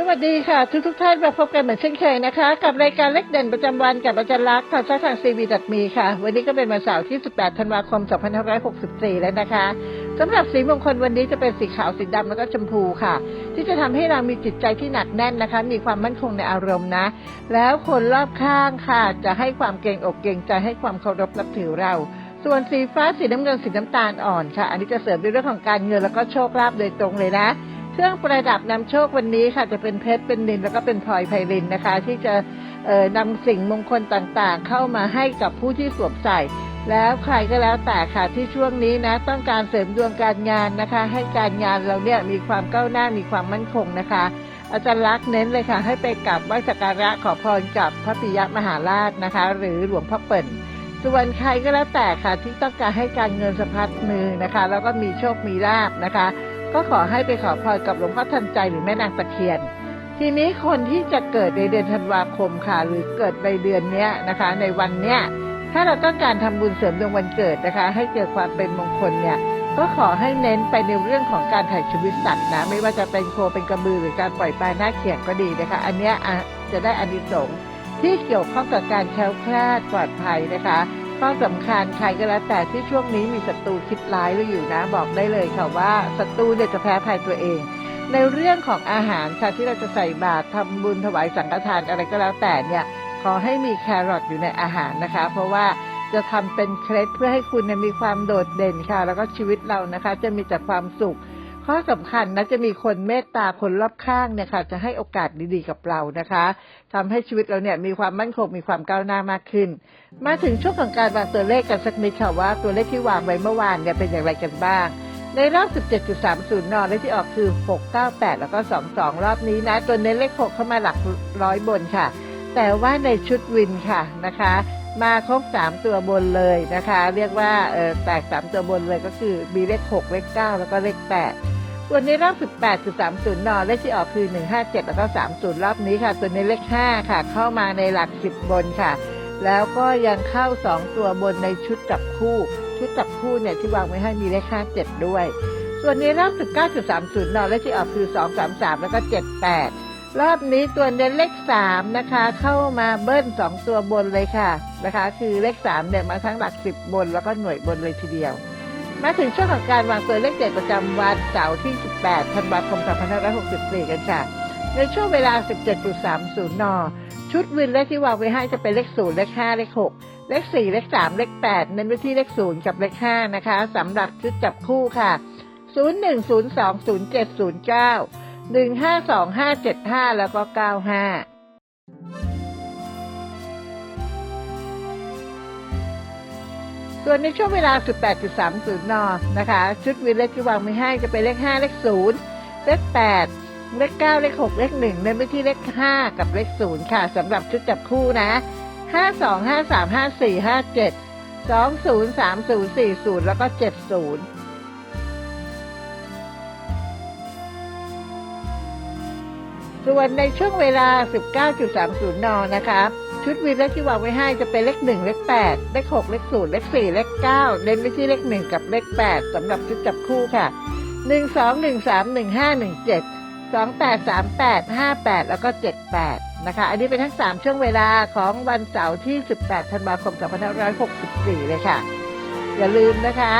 สวัสดีค่ะ ทุกทุกท่านมาพบกันเหมือนเช่นเคยนะคะ กับรายการเล็กเด่นประจำวันกับอาจารย์ลักษณ์ทางช่องทางซีวีดัดมีค่ะ วันนี้ก็เป็นวันเสาร์ที่ 18 ธันวาคม 2564 แล้วนะคะสำหรับสีมงคลวันนี้จะเป็นสีขาวสีดำแล้วก็ชมพูค่ะ ที่จะทำให้เรามีจิตใจที่หนักแน่นนะคะ มีความมั่นคงในอารมณ์นะ แล้วคนรอบข้างค่ะ จะให้ความเกรงอกเกรงใจให้ความเคารพนับถือเราส่วนสีฟ้าสีน้ำเงินสีน้ำตาลอ่อนค่ะ อันนี้จะเสริมในเรื่องของการเงินแล้วก็โชคลาภโดยตรงเลยนะ เครื่องประดับนำโชควันนี้ค่ะจะเป็นเพชรเป็นนิลแล้วก็เป็นพลอยไพรินนะคะ ที่จะนำสิ่งมงคลต่างๆ เข้ามาให้กับผู้ที่สวมใส่ แล้วใครก็แล้วแต่ค่ะที่ช่วงนี้นะ ต้องการเสริมดวงการงานนะคะ ให้การงานเราเนี่ยมีความก้าวหน้ามีความมั่นคงนะคะ อาจารย์ลักษ์เน้นเลยค่ะ ให้ไปกราบไหว้สักการะขอพรกับพระปิยมหาราชนะคะ หรือหลวงพ่อเปิ่นส่วนใครก็แล้วแต่ค่ะที่ต้องการให้การเงินสะพัดมือนะคะ แล้วก็มีโชคมีลาบนะคะ ก็ขอให้ไปขอพรกับหลวงพ่อทันใจหรือแม่นางตะเคียน ทีนี้คนที่จะเกิดในเดือนธันวาคมค่ะ หรือเกิดในเดือนเนี้ยนะคะ ในวันเนี้ยถ้าเราต้องการทำบุญเสริมดวงวันเกิดนะคะ ให้เกิดความเป็นมงคลเนี่ยก็ขอให้เน้นไปในเรื่องของการถ่ายชีวิตสัตว์นะ ไม่ว่าจะเป็นโคเป็นกระบือหรือการปล่อยปลาหน้าเขียงก็ดีนะคะ อันเนี้ยจะได้อานิสงส์ที่เกี่ยวข้องกับการแคล้วคลาดปลอดภัยนะคะ ข้อสำคัญใครก็แล้วแต่ที่ช่วงนี้มีศัตรูคิดร้ายไว้อยู่นะ บอกได้เลยค่ะว่าศัตรูเนี่ยจะแพ้ภัยตัวเอง ในเรื่องของอาหารค่ะที่เราจะใส่บาตรทำบุญถวายสังฆทานอะไรก็แล้วแต่เนี่ยขอให้มีแครอทอยู่ในอาหารนะคะ เพราะว่าจะทำเป็นเคล็ดเพื่อให้คุณมีความโดดเด่นค่ะ แล้วก็ชีวิตเรานะคะ จะมีแต่ความสุข ข้อสำคัญนะจะมีคนเมตตาคนรอบข้างเนี่ยค่ะ จะให้โอกาสดีๆกับเรานะคะทำให้ชีวิตเราเนี่ยมีความมั่นคงมีความก้าวหน้ามากขึ้น มาถึงช่วงของการวางตัวเลขกันสักนิดค่ะว่าตัวเลขที่วางไว้เมื่อวานเนี่ยเป็นอย่างไรกันบ้าง ในรอบ 17.30นเลขที่ออกคือ 698 แล้วก็ 22 รอบนี้นะตัวเน้นเลข 6 เข้ามาหลักร้อยบนค่ะ แต่ว่าในชุดวินค่ะนะคะมาครบ3ตัวบนเลยนะคะ เรียกว่าเออแตก3ตัวบนเลยก็คือมีเลข6เลข9แล้วก็เลข8 ส่วนในรอบ 18.30 น เลขที่ออกคือ 157 แล้วก็ 30 รอบนี้ค่ะ ตัวในเลข 5 ค่ะ เข้ามาในหลัก 10 บนค่ะ แล้วก็ยังเข้า 2 ตัวบนในชุดจับคู่ ชุดจับคู่เนี่ยที่วางไว้ให้มีเลข 57 ด้วย ส่วนในรอบ 19.30 น เลขที่ออกคือ 233 แล้วก็ 78 รอบนี้ตัวเน้นเลข 3 นะคะ เข้ามาเบิ้ล 2 ตัวบนเลยค่ะนะคะ คือเลข 3 เนี่ยมาทั้งหลัก 10 บนแล้วก็หน่วยบนเลยทีเดียว มาถึงช่วงของการวางตัวเลขเด็ดประจำวันเสาร์ที่ 18 ธันวาคม 2564 กันค่ะ ในช่วงเวลา 17.30 น ชุดวินเลขที่วางไว้ให้จะเป็นเลข 0 เลข 5 เลข 6 เลข 4 เลข 3 เลข 8 เน้นไปที่เลข 0 กับเลข 5 นะคะสำหรับชุดจับคู่ค่ะ 01020709 152575 แล้วก็ 95 ส่วนในช่วงเวลา 18.30 น นะคะ ชุดวินเลขที่วางไว้ให้จะเป็นเลข 5 เลข 0 เลข 8 เลข 9 เลข 6 เลข 1 เน้นไปที่เลข 5 กับเลข 0 ค่ะสำหรับชุดจับคู่นะ 52 53 54 57 20 30 40 แล้วก็ 70 ส่วนในช่วงเวลา 19.30 น นะคะชุดวินเลขที่วางไว้ให้จะเป็นเลข 1 เลข 8 เลข 6 เลข 0 เลข 4 เลข 9 เน้นไปที่เลข 1 กับเลข 8 สำหรับชุดจับคู่ค่ะ 1 2 1 3 1 5 1 7 2 8 3 8 5 8 แล้วก็ 78 นะคะ อันนี้เป็นทั้ง 3 ช่วงเวลาของวันเสาร์ที่ 18 ธันวาคม 2564 เลยค่ะ อย่าลืมนะคะ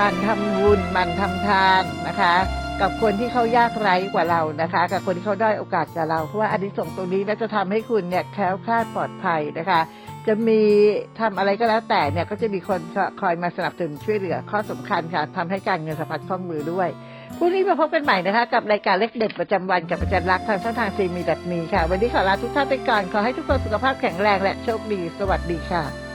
มันทำบุญมันทำทานนะคะ กับคนที่เขายากไร้กว่าเรานะคะ กับคนที่เขาด้อยโอกาสกับเราเพราะว่าอันนี้ส่งตรงนี้น่าจะทำให้คุณเนี่ยแคล้วคลาดปลอดภัยนะคะ จะมีทำอะไรก็แล้วแต่เนี่ยก็จะมีคนคอยมาสนับสนุนช่วยเหลือข้อสำคัญค่ะทำให้การเงินสะพัดคล่องมือด้วยพรุ่งนี้มาพบกันใหม่นะคะ กับรายการเล็กเด็ดประจำวันกับอาจารย์รักษณ์ทางช่องทางซีมีดัดมีค่ะ วันนี้ขอลาทุกท่านไปก่อนขอให้ทุกคนสุขภาพแข็งแรงและโชคดี สวัสดีค่ะ